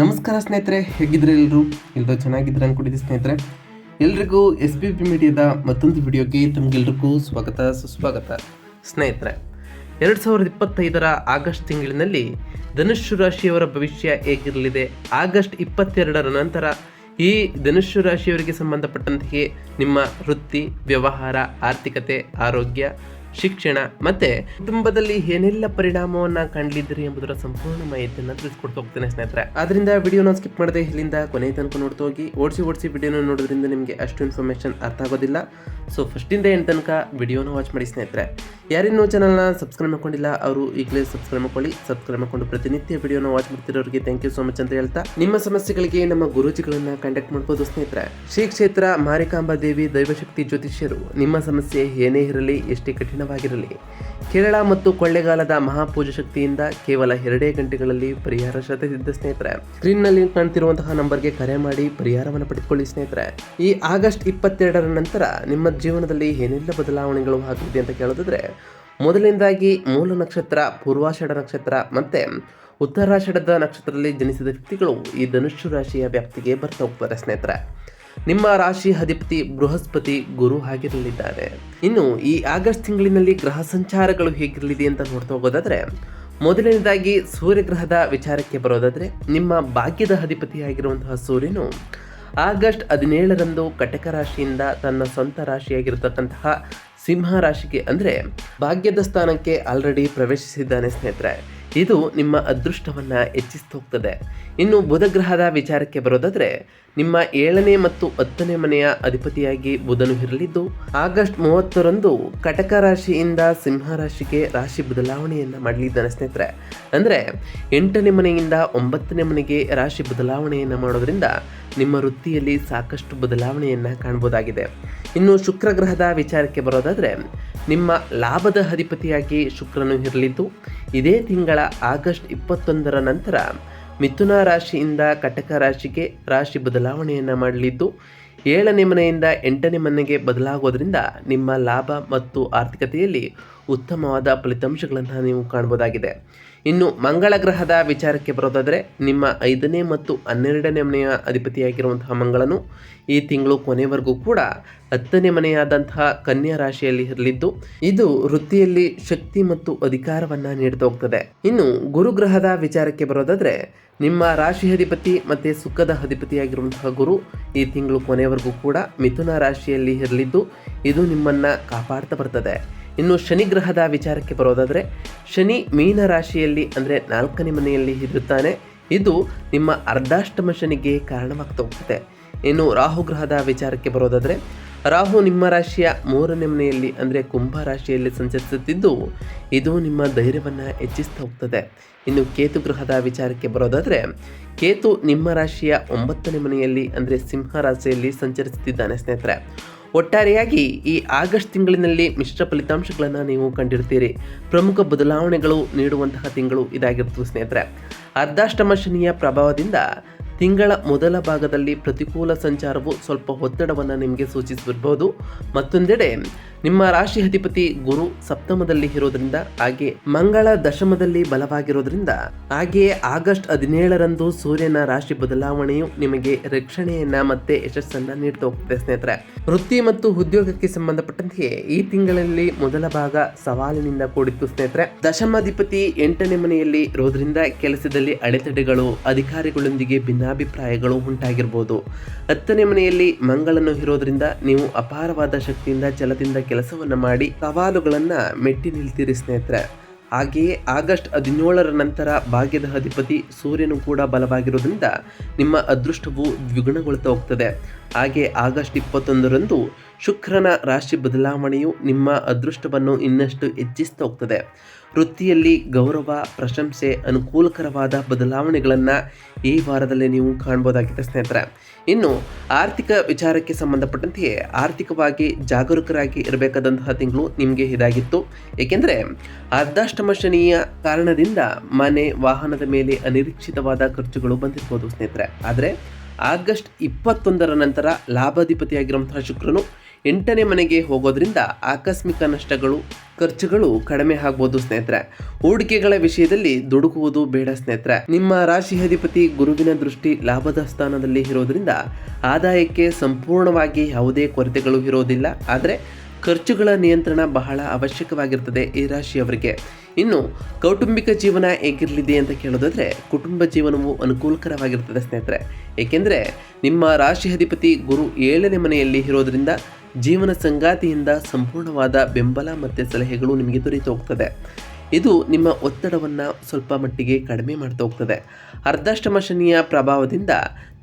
ನಮಸ್ಕಾರ ಸ್ನೇಹಿತರೆ ಹೇಗಿದ್ರೆ ಎಲ್ಲರೂ? ಎಲ್ಲರೂ ಚೆನ್ನಾಗಿದ್ರೆ ಅನ್ಕೊಂಡಿದ್ದೆ ಸ್ನೇಹಿತರೆ? ಎಲ್ರಿಗೂ ಎಸ್ ಪಿ ಪಿ ಮೀಡಿಯಾದ ಮತ್ತೊಂದು ವಿಡಿಯೋಗೆ ತಮಗೆಲ್ರಿಗೂ ಸ್ವಾಗತ, ಸುಸ್ವಾಗತ. ಸ್ನೇಹಿತರೆ, ಎರಡು ಸಾವಿರದ ಇಪ್ಪತ್ತೈದರ ಆಗಸ್ಟ್ ತಿಂಗಳಿನಲ್ಲಿ ಧನುಷ್ಯ ರಾಶಿಯವರ ಭವಿಷ್ಯ ಹೇಗಿರಲಿದೆ? ಆಗಸ್ಟ್ ಇಪ್ಪತ್ತೆರಡರ ನಂತರ ಈ ಧನುಷ್ಯ ರಾಶಿಯವರಿಗೆ ಸಂಬಂಧಪಟ್ಟಂತೆಯೇ ನಿಮ್ಮ ವೃತ್ತಿ, ವ್ಯವಹಾರ, ಆರ್ಥಿಕತೆ, ಆರೋಗ್ಯ ಶಿಕ್ಷಣ, ಮತ್ತೆ ಕುಟುಂಬದಲ್ಲಿ ಏನೆಲ್ಲ ಪರಿಣಾಮವನ್ನ ಕಂಡಿದ್ರಿ ಎಂಬುದರ ಸಂಪೂರ್ಣ ಮಾಹಿತಿಯನ್ನು ತಿಳಿಸ್ಕೊಡ್ತಾ ಹೋಗ್ತೇನೆ ಸ್ನೇಹಿತರೆ. ಆದ್ರಿಂದ ವಿಡಿಯೋನ ಸ್ಕಿಪ್ ಮಾಡದೆ ಇಲ್ಲಿಂದ ಕೊನೆಯ ತನಕ ನೋಡ್ತಾ ಹೋಗಿ, ಓಡಿಸಿ ಓಡಿಸಿ ವಿಡಿಯೋನ ನೋಡೋದ್ರಿಂದ ನಿಮಗೆ ಅಷ್ಟು ಇನ್ಫಾರ್ಮೇಶನ್ ಅರ್ಥ ಆಗೋದಿಲ್ಲ. ಸೊ ಫಸ್ಟಿಂದ ಏನು ತನಕ ವಿಡಿಯೋನ ವಾಚ್ ಮಾಡಿ ಸ್ನೇಹಿತರೆ. ಯಾರಿನ್ನೂ ಚಾನಲ್ನ ಸಬ್ಸ್ಕ್ರೈಬ್ ಮಾಡ್ಕೊಂಡಿಲ್ಲ, ಅವರು ಈಗಲೇ ಸಬ್ಸ್ಕ್ರೈಬ್ ಮಾಡ್ಕೊಳ್ಳಿ. ಸಬ್ಸ್ಕ್ರೈಬ್ ಮಾಡ್ಕೊಂಡು ಪ್ರತಿನಿತ್ಯ ವಿಡಿಯೋನ ವಾಚ್ ಮಾಡ್ತಿರೋರಿಗೆ ಥ್ಯಾಂಕ್ ಯು ಸೋ ಮಚ್ ಅಂತ ಹೇಳ್ತಾ, ನಿಮ್ಮ ಸಮಸ್ಯೆಗಳಿಗೆ ನಮ್ಮ ಗುರೂಜಿಗಳನ್ನ ಕಾಂಟ್ಯಾಕ್ಟ್ ಮಾಡ್ಬೋದು ಸ್ನೇಹಿತರೆ. ಶ್ರೀ ಕ್ಷೇತ್ರ ಮಾರಿಕಾಂಬಾ ದೇವಿ ದೈವಶಕ್ತಿ ಜ್ಯೋತಿಷ್ಯರು, ನಿಮ್ಮ ಸಮಸ್ಯೆ ಏನೇ ಇರಲಿ, ಎಷ್ಟೇ ಕಠಿಣವಾಗಿರಲಿ ಕೇರಳ ಮತ್ತು ಕೊಳ್ಳೆಗಾಲದ ಮಹಾಪೂಜ ಶಕ್ತಿಯಿಂದ ಕೇವಲ ಎರಡೇ ಗಂಟೆಗಳಲ್ಲಿ ಪರಿಹಾರ ಶತಸಿದ್ಧ ಸ್ನೇಹಿತರೆ. ಸ್ಕ್ರೀನ್ನಲ್ಲಿ ಕಾಣ್ತಿರುವಂತಹ ನಂಬರ್ಗೆ ಕರೆ ಮಾಡಿ ಪರಿಹಾರವನ್ನು ಪಡೆದುಕೊಳ್ಳಿ ಸ್ನೇಹಿತರೆ. ಈ ಆಗಸ್ಟ್ ಇಪ್ಪತ್ತೆರಡರ ನಂತರ ನಿಮ್ಮ ಜೀವನದಲ್ಲಿ ಏನೆಲ್ಲ ಬದಲಾವಣೆಗಳು ಆಗಲಿದೆ ಅಂತ ಕೇಳೋದಾದ್ರೆ, ಮೊದಲನೇದಾಗಿ ಮೂಲ ನಕ್ಷತ್ರ, ಪೂರ್ವಾಷಾಢ ನಕ್ಷತ್ರ ಮತ್ತೆ ಉತ್ತರಾಷಾಢದ ನಕ್ಷತ್ರದಲ್ಲಿ ಜನಿಸಿದ ವ್ಯಕ್ತಿಗಳು ಈ ಧನುಷ್ಯ ರಾಶಿಯ ವ್ಯಾಪ್ತಿಗೆ ಬರ್ತಾ ಹೋಗ್ತಾರೆ ಸ್ನೇಹಿತರೆ. ನಿಮ್ಮ ರಾಶಿ ಅಧಿಪತಿ ಬೃಹಸ್ಪತಿ ಗುರು ಆಗಿರಲಿದ್ದಾರೆ ಇನ್ನು ಈ ಆಗಸ್ಟ್ ತಿಂಗಳಿನಲ್ಲಿ ಗ್ರಹ ಸಂಚಾರಗಳು ಹೇಗಿರಲಿದೆ ಅಂತ ನೋಡ್ತಾ ಹೋಗೋದಾದ್ರೆ, ಮೊದಲನೇದಾಗಿ ಸೂರ್ಯಗ್ರಹದ ವಿಚಾರಕ್ಕೆ ಬರೋದಾದ್ರೆ, ನಿಮ್ಮ ಭಾಗ್ಯದ ಅಧಿಪತಿಯಾಗಿರುವಂತಹ ಸೂರ್ಯನು ಆಗಸ್ಟ್ ಹದಿನೇಳರಂದು ಕಟಕ ರಾಶಿಯಿಂದ ತನ್ನ ಸ್ವಂತ ರಾಶಿಯಾಗಿರತಕ್ಕಂತಹ ಸಿಂಹ ರಾಶಿಗೆ ಅಂದರೆ ಭಾಗ್ಯದ ಸ್ಥಾನಕ್ಕೆ ಆಲ್ರೆಡಿ ಪ್ರವೇಶಿಸಿದ್ದಾನೆ ಸ್ನೇಹಿತರೆ. ಇದು ನಿಮ್ಮ ಅದೃಷ್ಟವನ್ನು ಹೆಚ್ಚಿಸ್ತಾ ಹೋಗ್ತದೆ ಇನ್ನು ಬುಧಗ್ರಹದ ವಿಚಾರಕ್ಕೆ ಬರೋದಾದರೆ, ನಿಮ್ಮ ಏಳನೇ ಮತ್ತು ಹತ್ತನೇ ಮನೆಯ ಅಧಿಪತಿಯಾಗಿ ಬುಧನು ಇರಲಿದ್ದು, ಆಗಸ್ಟ್ ಮೂವತ್ತರಂದು ಕಟಕ ರಾಶಿಯಿಂದ ಸಿಂಹ ರಾಶಿಗೆ ರಾಶಿ ಬದಲಾವಣೆಯನ್ನು ಮಾಡಲಿದ್ದಾನೆ ಸ್ನೇಹಿತರೆ. ಅಂದರೆ, ಎಂಟನೇ ಮನೆಯಿಂದ ಒಂಬತ್ತನೇ ಮನೆಗೆ ರಾಶಿ ಬದಲಾವಣೆಯನ್ನು ಮಾಡೋದರಿಂದ ನಿಮ್ಮ ವೃತ್ತಿಯಲ್ಲಿ ಸಾಕಷ್ಟು ಬದಲಾವಣೆಯನ್ನು ಕಾಣ್ಬೋದಾಗಿದೆ. ಇನ್ನು ಶುಕ್ರಗ್ರಹದ ವಿಚಾರಕ್ಕೆ ಬರೋದಾದ್ರೆ ನಿಮ್ಮ ಲಾಭದ ಅಧಿಪತಿಯಾಗಿ ಶುಕ್ರನು ಇರಲಿದ್ದು, ಇದೇ ತಿಂಗಳ ಆಗಸ್ಟ್ ಇಪ್ಪತ್ತೊಂದರ ನಂತರ ಮಿಥುನ ರಾಶಿಯಿಂದ ಕಟಕ ರಾಶಿಗೆ ರಾಶಿ ಬದಲಾವಣೆಯನ್ನು ಮಾಡಲಿದ್ದು, ಏಳನೇ ಮನೆಯಿಂದ ಎಂಟನೇ ಮನೆಗೆ ಬದಲಾಗೋದ್ರಿಂದ ನಿಮ್ಮ ಲಾಭ ಮತ್ತು ಆರ್ಥಿಕತೆಯಲ್ಲಿ ಉತ್ತಮವಾದ ಫಲಿತಾಂಶಗಳನ್ನು ನೀವು ಕಾಣ್ಬೋದಾಗಿದೆ. ಇನ್ನು ಮಂಗಳ ಗ್ರಹದ ವಿಚಾರಕ್ಕೆ ಬರೋದಾದರೆ, ನಿಮ್ಮ ಐದನೇ ಮತ್ತು ಹನ್ನೆರಡನೇ ಮನೆಯ ಅಧಿಪತಿಯಾಗಿರುವಂತಹ ಮಂಗಳನು ಈ ತಿಂಗಳು ಕೊನೆವರೆಗೂ ಕೂಡ ಹತ್ತನೇ ಮನೆಯಾದಂತಹ ಕನ್ಯಾ ರಾಶಿಯಲ್ಲಿ ಇರಲಿದ್ದು, ಇದು ವೃತ್ತಿಯಲ್ಲಿ ಶಕ್ತಿ ಮತ್ತು ಅಧಿಕಾರವನ್ನು ನೀಡ್ತಾ ಹೋಗ್ತದೆ. ಇನ್ನು ಗುರುಗ್ರಹದ ವಿಚಾರಕ್ಕೆ ಬರೋದಾದರೆ, ನಿಮ್ಮ ರಾಶಿ ಅಧಿಪತಿ ಮತ್ತು ಸುಖದ ಅಧಿಪತಿಯಾಗಿರುವಂತಹ ಗುರು ಈ ತಿಂಗಳು ಕೊನೆವರೆಗೂ ಕೂಡ ಮಿಥುನ ರಾಶಿಯಲ್ಲಿ ಇರಲಿದ್ದು, ಇದು ನಿಮ್ಮನ್ನು ಕಾಪಾಡ್ತಾ ಬರ್ತದೆ. ಇನ್ನು ಶನಿ ಗ್ರಹದ ವಿಚಾರಕ್ಕೆ ಬರೋದಾದರೆ, ಶನಿ ಮೀನ ರಾಶಿಯಲ್ಲಿ ಅಂದರೆ ನಾಲ್ಕನೇ ಮನೆಯಲ್ಲಿ ಇರುತ್ತಾನೆ. ಇದು ನಿಮ್ಮ ಅರ್ಧಾಷ್ಟಮ ಶನಿಗೆ ಕಾರಣವಾಗ್ತಾ ಹೋಗ್ತದೆ. ಇನ್ನು ರಾಹು ಗ್ರಹದ ವಿಚಾರಕ್ಕೆ ಬರೋದಾದರೆ, ರಾಹು ನಿಮ್ಮ ರಾಶಿಯ ಮೂರನೇ ಮನೆಯಲ್ಲಿ ಅಂದರೆ ಕುಂಭ ರಾಶಿಯಲ್ಲಿ ಸಂಚರಿಸುತ್ತಿದ್ದು, ಇದು ನಿಮ್ಮ ಧೈರ್ಯವನ್ನು ಹೆಚ್ಚಿಸ್ತಾ ಹೋಗ್ತದೆ. ಇನ್ನು ಕೇತು ಗ್ರಹದ ವಿಚಾರಕ್ಕೆ ಬರೋದಾದರೆ, ಕೇತು ನಿಮ್ಮ ರಾಶಿಯ ಒಂಬತ್ತನೇ ಮನೆಯಲ್ಲಿ ಅಂದರೆ ಸಿಂಹ ರಾಶಿಯಲ್ಲಿ ಸಂಚರಿಸುತ್ತಿದ್ದಾನೆ ಸ್ನೇಹಿತರೆ. ಒಟ್ಟಾರೆಯಾಗಿ ಈ ಆಗಸ್ಟ್ ತಿಂಗಳಿನಲ್ಲಿ ಮಿಶ್ರ ಫಲಿತಾಂಶಗಳನ್ನು ನೀವು ಕಂಡಿರ್ತೀರಿ. ಪ್ರಮುಖ ಬದಲಾವಣೆಗಳು ನೀಡುವಂತಹ ತಿಂಗಳು ಇದಾಗಿರ್ತದೆ ಸ್ನೇಹಿತರೆ. ಅರ್ಧಾಷ್ಟಮ ಶನಿಯ ಪ್ರಭಾವದಿಂದ ತಿಂಗಳ ಮೊದಲ ಭಾಗದಲ್ಲಿ ಪ್ರತಿಕೂಲ ಸಂಚಾರವು ಸ್ವಲ್ಪ ಒತ್ತಡವನ್ನು ನಿಮಗೆ ಸೂಚಿಸಿರ್ಬೋದು ಮತ್ತೊಂದೆಡೆ, ನಿಮ್ಮ ರಾಶಿ ಅಧಿಪತಿ ಗುರು ಸಪ್ತಮದಲ್ಲಿ ಇರೋದ್ರಿಂದ, ಹಾಗೆ ಮಂಗಳ ದಶಮದಲ್ಲಿ ಬಲವಾಗಿರೋದ್ರಿಂದ ಹಾಗೆಯೇ ಆಗಸ್ಟ್ ಹದಿನೇಳರಂದು ಸೂರ್ಯನ ರಾಶಿ ಬದಲಾವಣೆಯು ನಿಮಗೆ ರಕ್ಷಣೆಯನ್ನ ಮತ್ತೆ ಯಶಸ್ಸನ್ನ ನೀಡ್ತಾ ಹೋಗ್ತದೆ ಸ್ನೇಹಿತರೆ. ವೃತ್ತಿ ಮತ್ತು ಉದ್ಯೋಗಕ್ಕೆ ಸಂಬಂಧಪಟ್ಟಂತೆ ಈ ತಿಂಗಳಲ್ಲಿ ಮೊದಲ ಭಾಗ ಸವಾಲಿನಿಂದ ಕೂಡಿತ್ತು ಸ್ನೇಹಿತರೆ. ದಶಮಾಧಿಪತಿ ಎಂಟನೇ ಮನೆಯಲ್ಲಿ ಇರೋದ್ರಿಂದ ಕೆಲಸದಲ್ಲಿ ಅಡೆತಡೆಗಳು, ಅಧಿಕಾರಿಗಳೊಂದಿಗೆ ಭಿನ್ನಾಭಿಪ್ರಾಯಗಳು ಉಂಟಾಗಿರ್ಬೋದು. ಹತ್ತನೇ ಮನೆಯಲ್ಲಿ ಮಂಗಳನ್ನು ಇರೋದ್ರಿಂದ ನೀವು ಅಪಾರವಾದ ಶಕ್ತಿಯಿಂದ ಛಲದಿಂದ ಕೆಲಸವನ್ನು ಮಾಡಿ ಸವಾಲುಗಳನ್ನು ಮೆಟ್ಟಿ ನಿಲ್ತೀರಿ ಸ್ನೇಹಿತರೆ. ಹಾಗೆಯೇ ಆಗಸ್ಟ್ ಹದಿನೇಳರ ನಂತರ ಭಾಗ್ಯದ ಅಧಿಪತಿ ಸೂರ್ಯನು ಕೂಡ ಬಲವಾಗಿರೋದ್ರಿಂದ ನಿಮ್ಮ ಅದೃಷ್ಟವು ದ್ವಿಗುಣಗೊಳ್ತಾ ಹೋಗ್ತದೆ. ಹಾಗೆ ಆಗಸ್ಟ್ ಇಪ್ಪತ್ತೊಂದರಂದು ಶುಕ್ರನ ರಾಶಿ ಬದಲಾವಣೆಯು ನಿಮ್ಮ ಅದೃಷ್ಟವನ್ನು ಇನ್ನಷ್ಟು ಹೆಚ್ಚಿಸ್ತಾ ಹೋಗ್ತದೆ. ವೃತ್ತಿಯಲ್ಲಿ ಗೌರವ, ಪ್ರಶಂಸೆ, ಅನುಕೂಲಕರವಾದ ಬದಲಾವಣೆಗಳನ್ನು ಈ ವಾರದಲ್ಲಿ ನೀವು ಕಾಣ್ಬೋದಾಗಿದೆ ಸ್ನೇಹಿತರೆ. ಇನ್ನು ಆರ್ಥಿಕ ವಿಚಾರಕ್ಕೆ ಸಂಬಂಧಪಟ್ಟಂತೆಯೇ ಆರ್ಥಿಕವಾಗಿ ಜಾಗರೂಕರಾಗಿ ಇರಬೇಕಾದಂತಹ ತಿಂಗಳು ನಿಮಗೆ ಇದಾಗಿತ್ತು. ಏಕೆಂದರೆ ಅರ್ಧಾಷ್ಟಮ ಶನಿಯ ಕಾರಣದಿಂದ ಮನೆ, ವಾಹನದ ಮೇಲೆ ಅನಿರೀಕ್ಷಿತವಾದ ಖರ್ಚುಗಳು ಬಂದಿರ್ಬೋದು ಸ್ನೇಹಿತರೆ. ಆದರೆ ಆಗಸ್ಟ್ ಇಪ್ಪತ್ತೊಂದರ ನಂತರ ಲಾಭಾಧಿಪತಿಯಾಗಿರುವಂತಹ ಶುಕ್ರನು ಎಂಟನೇ ಮನೆಗೆ ಹೋಗೋದ್ರಿಂದ ಆಕಸ್ಮಿಕ ನಷ್ಟಗಳು, ಖರ್ಚುಗಳು ಕಡಿಮೆ ಆಗ್ಬೋದು ಸ್ನೇಹಿತರೆ. ಹೂಡಿಕೆಗಳ ವಿಷಯದಲ್ಲಿ ದುಡುಕುವುದು ಬೇಡ ಸ್ನೇಹಿತರೆ. ನಿಮ್ಮ ರಾಶಿ ಅಧಿಪತಿ ಗುರುವಿನ ದೃಷ್ಟಿ ಲಾಭದ ಸ್ಥಾನದಲ್ಲಿ ಇರೋದ್ರಿಂದ ಆದಾಯಕ್ಕೆ ಸಂಪೂರ್ಣವಾಗಿ ಯಾವುದೇ ಕೊರತೆಗಳು ಇರೋದಿಲ್ಲ. ಆದರೆ ಖರ್ಚುಗಳ ನಿಯಂತ್ರಣ ಬಹಳ ಅವಶ್ಯಕವಾಗಿರ್ತದೆ ಈ ರಾಶಿಯವರಿಗೆ. ಇನ್ನು ಕೌಟುಂಬಿಕ ಜೀವನ ಹೇಗಿರಲಿದೆ ಅಂತ ಕೇಳೋದಾದರೆ ಕುಟುಂಬ ಜೀವನವು ಅನುಕೂಲಕರವಾಗಿರ್ತದೆ ಸ್ನೇಹಿತರೆ. ಏಕೆಂದರೆ ನಿಮ್ಮ ರಾಶಿ ಅಧಿಪತಿ ಗುರು ಏಳನೇ ಮನೆಯಲ್ಲಿ ಇರೋದ್ರಿಂದ ಜೀವನ ಸಂಗಾತಿಯಿಂದ ಸಂಪೂರ್ಣವಾದ ಬೆಂಬಲ ಮತ್ತು ಸಲಹೆಗಳು ನಿಮಗೆ ದೊರೆತು ಹೋಗ್ತದೆ. ಇದು ನಿಮ್ಮ ಒತ್ತಡವನ್ನು ಸ್ವಲ್ಪ ಮಟ್ಟಿಗೆ ಕಡಿಮೆ ಮಾಡ್ತಾ ಹೋಗ್ತದೆ. ಅರ್ಧಾಷ್ಟಮ ಶನಿಯ ಪ್ರಭಾವದಿಂದ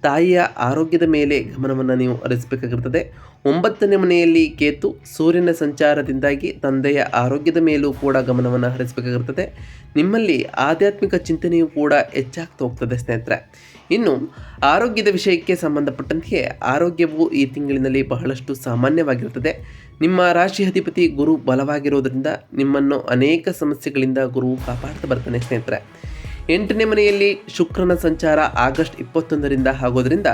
ತಾಯಿಯ ಆರೋಗ್ಯದ ಮೇಲೆ ಗಮನವನ್ನು ನೀವು ಹರಿಸಬೇಕಾಗಿರ್ತದೆ. ಒಂಬತ್ತನೇ ಮನೆಯಲ್ಲಿ ಕೇತು ಸೂರ್ಯನ ಸಂಚಾರದಿಂದಾಗಿ ತಂದೆಯ ಆರೋಗ್ಯದ ಮೇಲೂ ಕೂಡ ಗಮನವನ್ನು ಹರಿಸಬೇಕಾಗಿರ್ತದೆ. ನಿಮ್ಮಲ್ಲಿ ಆಧ್ಯಾತ್ಮಿಕ ಚಿಂತನೆಯೂ ಕೂಡ ಹೆಚ್ಚಾಗ್ತಾ ಹೋಗ್ತದೆ ಸ್ನೇಹಿತರೆ. ಇನ್ನು ಆರೋಗ್ಯದ ವಿಷಯಕ್ಕೆ ಸಂಬಂಧಪಟ್ಟಂತೆ ಆರೋಗ್ಯವು ಈ ತಿಂಗಳಿನಲ್ಲಿ ಬಹಳಷ್ಟು ಸಾಮಾನ್ಯವಾಗಿರುತ್ತದೆ. ನಿಮ್ಮ ರಾಶಿ ಅಧಿಪತಿ ಗುರು ಬಲವಾಗಿರೋದರಿಂದ ನಿಮ್ಮನ್ನು ಅನೇಕ ಸಮಸ್ಯೆಗಳಿಂದ ಗುರು ಕಾಪಾಡ್ತಾ ಬರ್ತಾನೆ ಸ್ನೇಹಿತರೆ. ಎಂಟನೇ ಮನೆಯಲ್ಲಿ ಶುಕ್ರನ ಸಂಚಾರ ಆಗಸ್ಟ್ ಇಪ್ಪತ್ತೊಂದರಿಂದ ಆಗೋದ್ರಿಂದ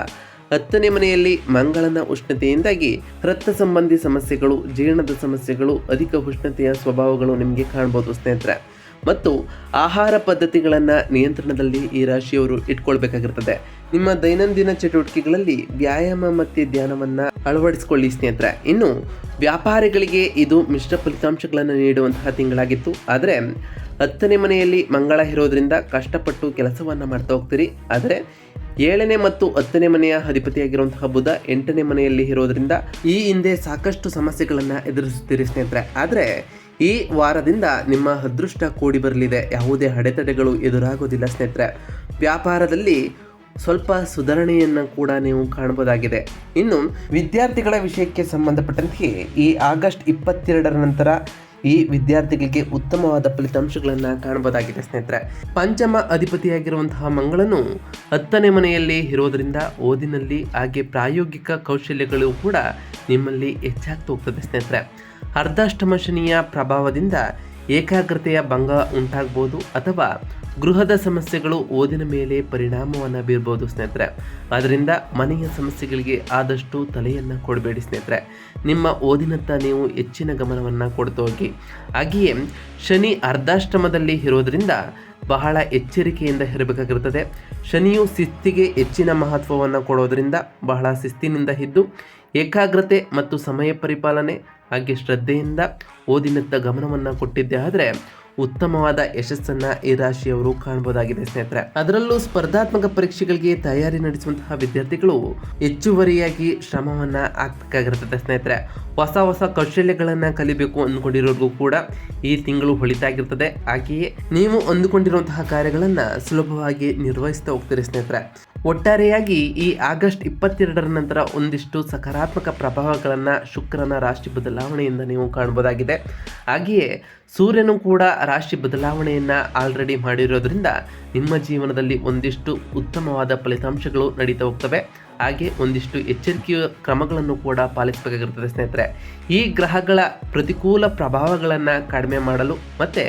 ಹತ್ತನೇ ಮನೆಯಲ್ಲಿ ಮಂಗಳನ ಉಷ್ಣತೆಯಿಂದಾಗಿ ರಕ್ತ ಸಂಬಂಧಿ ಸಮಸ್ಯೆಗಳು, ಜೀರ್ಣದ ಸಮಸ್ಯೆಗಳು, ಅಧಿಕ ಉಷ್ಣತೆಯ ಸ್ವಭಾವಗಳು ನಿಮಗೆ ಕಾಣ್ಬೋದು ಸ್ನೇಹಿತರೆ. ಮತ್ತು ಆಹಾರ ಪದ್ಧತಿಗಳನ್ನು ನಿಯಂತ್ರಣದಲ್ಲಿ ಈ ರಾಶಿಯವರು ಇಟ್ಕೊಳ್ಬೇಕಾಗಿರ್ತದೆ. ನಿಮ್ಮ ದೈನಂದಿನ ಚಟುವಟಿಕೆಗಳಲ್ಲಿ ವ್ಯಾಯಾಮ ಮತ್ತು ಧ್ಯಾನವನ್ನು ಅಳವಡಿಸಿಕೊಳ್ಳಿ ಸ್ನೇಹಿತರೆ. ಇನ್ನು ವ್ಯಾಪಾರಿಗಳಿಗೆ ಇದು ಮಿಶ್ರ ಫಲಿತಾಂಶಗಳನ್ನು ನೀಡುವಂತಹ ತಿಂಗಳಾಗಿತ್ತು. ಆದರೆ ಹತ್ತನೇ ಮನೆಯಲ್ಲಿ ಮಂಗಳ ಇರೋದ್ರಿಂದ ಕಷ್ಟಪಟ್ಟು ಕೆಲಸವನ್ನು ಮಾಡ್ತಾ ಹೋಗ್ತೀರಿ. ಆದರೆ ಏಳನೇ ಮತ್ತು ಹತ್ತನೇ ಮನೆಯ ಅಧಿಪತಿಯಾಗಿರುವಂತಹ ಬುಧ ಎಂಟನೇ ಮನೆಯಲ್ಲಿ ಇರೋದ್ರಿಂದ ಈ ಹಿಂದೆ ಸಾಕಷ್ಟು ಸಮಸ್ಯೆಗಳನ್ನು ಎದುರಿಸುತ್ತೀರಿ ಸ್ನೇಹಿತರೆ. ಆದರೆ ಈ ವಾರದಿಂದ ನಿಮ್ಮ ಅದೃಷ್ಟ ಕೂಡಿ ಬರಲಿದೆ. ಯಾವುದೇ ಅಡೆತಡೆಗಳು ಎದುರಾಗೋದಿಲ್ಲ ಸ್ನೇಹಿತರೆ. ವ್ಯಾಪಾರದಲ್ಲಿ ಸ್ವಲ್ಪ ಸುಧಾರಣೆಯನ್ನು ಕೂಡ ನೀವು ಕಾಣಬಹುದಾಗಿದೆ. ಇನ್ನು ವಿದ್ಯಾರ್ಥಿಗಳ ವಿಷಯಕ್ಕೆ ಸಂಬಂಧಪಟ್ಟಂತೆ ಈ ಆಗಸ್ಟ್ ಇಪ್ಪತ್ತೆರಡರ ನಂತರ ಈ ವಿದ್ಯಾರ್ಥಿಗಳಿಗೆ ಉತ್ತಮವಾದ ಫಲಿತಾಂಶಗಳನ್ನು ಕಾಣಬಹುದಾಗಿದೆ ಸ್ನೇಹಿತರೆ. ಪಂಚಮ ಅಧಿಪತಿಯಾಗಿರುವಂತಹ ಮಂಗಳನು ಹತ್ತನೇ ಮನೆಯಲ್ಲಿ ಇರೋದರಿಂದ ಓದಿನಲ್ಲಿ ಹಾಗೆ ಪ್ರಾಯೋಗಿಕ ಕೌಶಲ್ಯಗಳು ಕೂಡ ನಿಮ್ಮಲ್ಲಿ ಹೆಚ್ಚಾಗ್ತಾ ಹೋಗ್ತದೆ ಸ್ನೇಹಿತರೆ. ಅರ್ಧಾಷ್ಟಮ ಶನಿಯ ಪ್ರಭಾವದಿಂದ ಏಕಾಗ್ರತೆಯ ಭಂಗ ಉಂಟಾಗ್ಬೋದು ಅಥವಾ ಗೃಹದ ಸಮಸ್ಯೆಗಳು ಓದಿನ ಮೇಲೆ ಪರಿಣಾಮವನ್ನು ಬೀರ್ಬೋದು ಸ್ನೇಹಿತರೆ. ಆದ್ದರಿಂದ ಮನೆಯ ಸಮಸ್ಯೆಗಳಿಗೆ ಆದಷ್ಟು ತಲೆಯನ್ನು ಕೊಡಬೇಡಿ ಸ್ನೇಹಿತರೆ. ನಿಮ್ಮ ಓದಿನತ್ತ ನೀವು ಹೆಚ್ಚಿನ ಗಮನವನ್ನು ಕೊಡ್ತಾ ಹೋಗಿ. ಹಾಗೆಯೇ ಶನಿ ಅರ್ಧಾಶ್ರಮದಲ್ಲಿ ಇರೋದರಿಂದ ಬಹಳ ಎಚ್ಚರಿಕೆಯಿಂದ ಇರಬೇಕಾಗಿರುತ್ತದೆ ಶನಿಯು ಶಿಸ್ತಿಗೆ ಹೆಚ್ಚಿನ ಮಹತ್ವವನ್ನು ಕೊಡೋದರಿಂದ ಬಹಳ ಶಿಸ್ತಿನಿಂದ ಇದ್ದು ಏಕಾಗ್ರತೆ ಮತ್ತು ಸಮಯ ಪರಿಪಾಲನೆ ಹಾಗೆ ಶ್ರದ್ಧೆಯಿಂದ ಓದಿನತ್ತ ಗಮನವನ್ನು ಕೊಟ್ಟಿದ್ದೆ ಆದರೆ ಉತ್ತಮವಾದ ಯಶಸ್ಸನ್ನ ಈ ರಾಶಿಯವರು ಕಾಣಬಹುದಾಗಿದೆ ಸ್ನೇಹಿತರೆ. ಅದರಲ್ಲೂ ಸ್ಪರ್ಧಾತ್ಮಕ ಪರೀಕ್ಷೆಗಳಿಗೆ ತಯಾರಿ ನಡೆಸುವಂತಹ ವಿದ್ಯಾರ್ಥಿಗಳು ಹೆಚ್ಚುವರಿಯಾಗಿ ಶ್ರಮವನ್ನ ಹಾಕ್ಬೇಕಾಗಿರ್ತದೆ ಸ್ನೇಹಿತರೆ. ಹೊಸ ಹೊಸ ಕೌಶಲ್ಯಗಳನ್ನ ಕಲಿಬೇಕು ಅಂದ್ಕೊಂಡಿರೋರ್ಗೂ ಕೂಡ ಈ ತಿಂಗಳು ಹೊಳಿತಾಗಿರ್ತದೆ. ಹಾಗೆಯೇ ನೀವು ಅಂದುಕೊಂಡಿರುವಂತಹ ಕಾರ್ಯಗಳನ್ನ ಸುಲಭವಾಗಿ ನಿರ್ವಹಿಸ್ತಾ ಹೋಗ್ತೀರಿ ಸ್ನೇಹಿತರೆ. ಒಟ್ಟಾರೆಯಾಗಿ ಈ ಆಗಸ್ಟ್ ಇಪ್ಪತ್ತೆರಡರ ನಂತರ ಒಂದಿಷ್ಟು ಸಕಾರಾತ್ಮಕ ಪ್ರಭಾವಗಳನ್ನು ಶುಕ್ರನ ರಾಶಿ ಬದಲಾವಣೆಯಿಂದ ನೀವು ಕಾಣ್ಬೋದಾಗಿದೆ. ಹಾಗೆಯೇ ಸೂರ್ಯನು ಕೂಡ ರಾಶಿ ಬದಲಾವಣೆಯನ್ನು ಆಲ್ರೆಡಿ ಮಾಡಿರೋದ್ರಿಂದ ನಿಮ್ಮ ಜೀವನದಲ್ಲಿ ಒಂದಿಷ್ಟು ಉತ್ತಮವಾದ ಫಲಿತಾಂಶಗಳು ನಡೀತಾ ಹೋಗ್ತವೆ. ಹಾಗೆ ಒಂದಿಷ್ಟು ಎಚ್ಚರಿಕೆಯ ಕ್ರಮಗಳನ್ನು ಕೂಡ ಪಾಲಿಸಬೇಕಾಗಿರ್ತದೆ ಸ್ನೇಹಿತರೆ. ಈ ಗ್ರಹಗಳ ಪ್ರತಿಕೂಲ ಪ್ರಭಾವಗಳನ್ನು ಕಡಿಮೆ ಮಾಡಲು ಮತ್ತು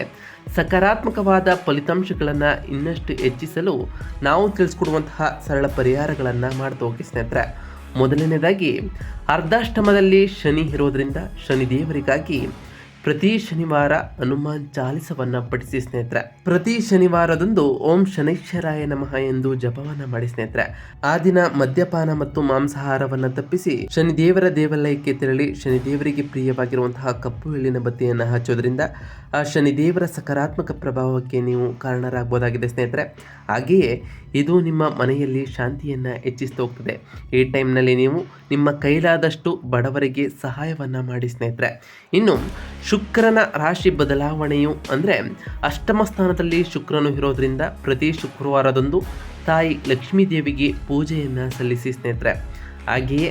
ಸಕಾರಾತ್ಮಕವಾದ ಫಲಿತಾಂಶಗಳನ್ನು ಇನ್ನಷ್ಟು ಹೆಚ್ಚಿಸಲು ನಾವು ತಿಳಿಸ್ಕೊಡುವಂತಹ ಸರಳ ಪರಿಹಾರಗಳನ್ನು ಮಾಡ್ತಾ ಹೋಗಿ ಸ್ನೇಹಿತರೆ. ಮೊದಲನೇದಾಗಿ, ಅರ್ಧಾಷ್ಟಮದಲ್ಲಿ ಶನಿ ಇರೋದ್ರಿಂದ ಶನಿದೇವರಿಗಾಗಿ ಪ್ರತಿ ಶನಿವಾರ ಹನುಮಾನ್ ಚಾಲಿಸವನ್ನ ಪಠಿಸಿ ಸ್ನೇಹಿತರೆ. ಪ್ರತಿ ಶನಿವಾರದಂದು ಓಂ ಶನೈಶ್ವರಾಯ ನಮಃ ಎಂದು ಜಪವನ್ನ ಮಾಡಿ ಸ್ನೇಹಿತರೆ. ಆ ದಿನ ಮದ್ಯಪಾನ ಮತ್ತು ಮಾಂಸಾಹಾರವನ್ನ ತಪ್ಪಿಸಿ ಶನಿದೇವರ ದೇವಾಲಯಕ್ಕೆ ತೆರಳಿ ಶನಿದೇವರಿಗೆ ಪ್ರಿಯವಾಗಿರುವಂತಹ ಕಪ್ಪು ಎಳ್ಳಿನ ಬತ್ತಿಯನ್ನು ಹಚ್ಚೋದ್ರಿಂದ ಆ ಶನಿದೇವರ ಸಕಾರಾತ್ಮಕ ಪ್ರಭಾವಕ್ಕೆ ನೀವು ಕಾರಣರಾಗಬಹುದಾಗಿದೆ ಸ್ನೇಹಿತರೆ. ಹಾಗೆಯೇ ಇದು ನಿಮ್ಮ ಮನೆಯಲ್ಲಿ ಶಾಂತಿಯನ್ನು ಹೆಚ್ಚಿಸ್ತಾ ಹೋಗ್ತದೆ. ಈ ಟೈಮ್ನಲ್ಲಿ ನೀವು ನಿಮ್ಮ ಕೈಲಾದಷ್ಟು ಬಡವರಿಗೆ ಸಹಾಯವನ್ನು ಮಾಡಿ ಸ್ನೇಹಿತರೆ. ಇನ್ನು ಶುಕ್ರನ ರಾಶಿ ಬದಲಾವಣೆಯು ಅಂದರೆ ಅಷ್ಟಮ ಸ್ಥಾನದಲ್ಲಿ ಶುಕ್ರನು ಇರೋದ್ರಿಂದ ಪ್ರತಿ ಶುಕ್ರವಾರದಂದು ತಾಯಿ ಲಕ್ಷ್ಮೀ ದೇವಿಗೆ ಪೂಜೆಯನ್ನು ಸಲ್ಲಿಸಿ ಸ್ನೇಹಿತರೆ. ಹಾಗೆಯೇ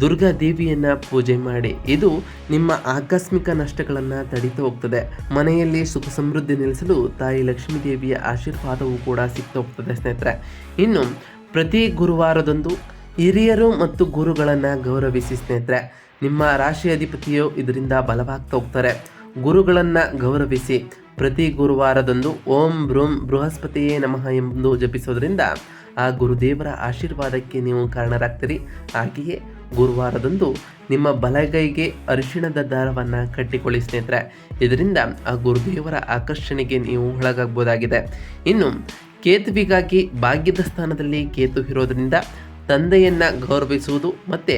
ದುರ್ಗಾ ದೇವಿಯನ್ನು ಪೂಜೆ ಮಾಡಿ ಇದು ನಿಮ್ಮ ಆಕಸ್ಮಿಕ ನಷ್ಟಗಳನ್ನು ತಡೀತಾ ಹೋಗ್ತದೆ. ಮನೆಯಲ್ಲಿ ಸುಖ ಸಮೃದ್ಧಿ ನೆಲೆಸಲು ತಾಯಿ ಲಕ್ಷ್ಮೀ ದೇವಿಯ ಆಶೀರ್ವಾದವು ಕೂಡ ಸಿಗ್ತಾ ಹೋಗ್ತದೆ ಸ್ನೇಹಿತರೆ. ಇನ್ನು ಪ್ರತಿ ಗುರುವಾರದಂದು ಹಿರಿಯರು ಮತ್ತು ಗುರುಗಳನ್ನು ಗೌರವಿಸಿ ಸ್ನೇಹಿತರೆ. ನಿಮ್ಮ ರಾಶಿ ಅಧಿಪತಿಯು ಇದರಿಂದ ಬಲವಾಗ್ತಾ ಹೋಗ್ತಾರೆ. ಗುರುಗಳನ್ನು ಗೌರವಿಸಿ, ಪ್ರತಿ ಗುರುವಾರದಂದು ಓಂ ಬ್ರೂಂ ಬೃಹಸ್ಪತಿಯೇ ನಮಃ ಎಂದು ಜಪಿಸೋದ್ರಿಂದ ಆ ಗುರುದೇವರ ಆಶೀರ್ವಾದಕ್ಕೆ ನೀವು ಕಾರಣರಾಗ್ತೀರಿ. ಹಾಗೆಯೇ ಗುರುವಾರದಂದು ನಿಮ್ಮ ಬಲಗೈಗೆ ಅರಿಶಿಣದ ದಾರವನ್ನು ಕಟ್ಟಿಕೊಳ್ಳಿ ಸ್ನೇಹಿತರೆ. ಇದರಿಂದ ಆ ಗುರುದೇವರ ಆಕರ್ಷಣೆಗೆ ನೀವು ಒಳಗಾಗ್ಬೋದಾಗಿದೆ. ಇನ್ನು ಕೇತುವಿಗಾಗಿ ಭಾಗ್ಯದ ಸ್ಥಾನದಲ್ಲಿ ಕೇತು ಇರೋದ್ರಿಂದ ತಂದೆಯನ್ನ ಗೌರವಿಸುವುದು ಮತ್ತು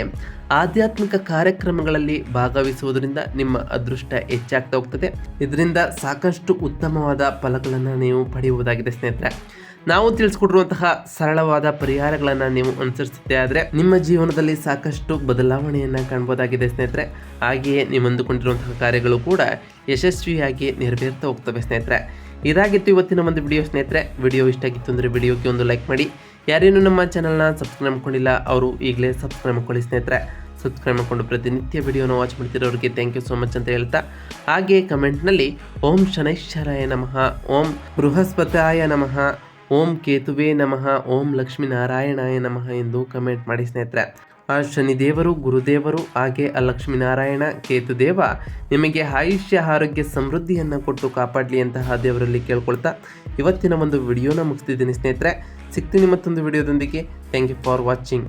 ಆಧ್ಯಾತ್ಮಿಕ ಕಾರ್ಯಕ್ರಮಗಳಲ್ಲಿ ಭಾಗವಹಿಸುವುದರಿಂದ ನಿಮ್ಮ ಅದೃಷ್ಟ ಹೆಚ್ಚಾಗ್ತಾ ಹೋಗ್ತದೆ. ಇದರಿಂದ ಸಾಕಷ್ಟು ಉತ್ತಮವಾದ ಫಲಗಳನ್ನು ನೀವು ಪಡೆಯುವುದಾಗಿದೆ ಸ್ನೇಹಿತರೆ. ನಾವು ತಿಳಿಸ್ಕೊಟ್ಟಿರುವಂತಹ ಸರಳವಾದ ಪರಿಹಾರಗಳನ್ನು ನೀವು ಅನುಸರಿಸುತ್ತೆ ಆದರೆ ನಿಮ್ಮ ಜೀವನದಲ್ಲಿ ಸಾಕಷ್ಟು ಬದಲಾವಣೆಯನ್ನು ಕಾಣ್ಬೋದಾಗಿದೆ ಸ್ನೇಹಿತರೆ. ಹಾಗೆಯೇ ನೀವು ಅಂದುಕೊಂಡಿರುವಂತಹ ಕಾರ್ಯಗಳು ಕೂಡ ಯಶಸ್ವಿಯಾಗಿ ನೆರವೇರ್ತಾ ಹೋಗ್ತವೆ ಸ್ನೇಹಿತರೆ. ಇದಾಗಿತ್ತು ಇವತ್ತಿನ ಒಂದು ವಿಡಿಯೋ ಸ್ನೇಹಿತರೆ ವಿಡಿಯೋ ಇಷ್ಟ ಆಗಿತ್ತು ಅಂದರೆ ವಿಡಿಯೋಕ್ಕೆ ಒಂದು ಲೈಕ್ ಮಾಡಿ. ಯಾರೇನು ನಮ್ಮ ಚಾನಲ್ನ ಸಬ್ಸ್ಕ್ರೈಬ್ ಮಾಡ್ಕೊಂಡಿಲ್ಲ, ಅವರು ಈಗಲೇ ಸಬ್ಸ್ಕ್ರೈಬ್ ಮಾಡ್ಕೊಳ್ಳಿ ಸ್ನೇಹಿತರೆ. ಸಬ್ಸ್ಕ್ರೈಬ್ ಮಾಡಿಕೊಂಡು ಪ್ರತಿನಿತ್ಯ ವಿಡಿಯೋನ ವಾಚ್ ಮಾಡ್ತಿರೋರಿಗೆ ಥ್ಯಾಂಕ್ ಯು ಸೋ ಮಚ್ ಅಂತ ಹೇಳ್ತಾ. ಹಾಗೆ ಕಮೆಂಟ್ನಲ್ಲಿ ಓಂ ಶನೈಶ್ವರಾಯ ನಮಃ, ಓಂ ಬೃಹಸ್ಪತಾಯ ನಮಃ, ಓಂ ಕೇತುವೆ ನಮಃ, ಓಂ ಲಕ್ಷ್ಮೀನಾರಾಯಣಾಯ ನಮಃ ಎಂದು ಕಮೆಂಟ್ ಮಾಡಿ ಸ್ನೇಹಿತರೆ. ಆ ಶನಿದೇವರು ಗುರುದೇವರು, ಹಾಗೆ ಆ ಲಕ್ಷ್ಮೀನಾರಾಯಣ, ಕೇತುದೇವ, ನಿಮಗೆ ಆಯುಷ್ಯ, ಆರೋಗ್ಯ, ಸಮೃದ್ಧಿಯನ್ನು ಕೊಟ್ಟು ಕಾಪಾಡಲಿ ಅಂತಹ ದೇವರಲ್ಲಿ ಕೇಳ್ಕೊಳ್ತಾ ಇವತ್ತಿನ ಒಂದು ವಿಡಿಯೋನ ಮುಗಿಸ್ತಿದ್ದೀನಿ ಸ್ನೇಹಿತರೆ. ಸಿಗ್ತೀನಿ ಮತ್ತೊಂದು ವಿಡಿಯೋದೊಂದಿಗೆ. Thank you for watching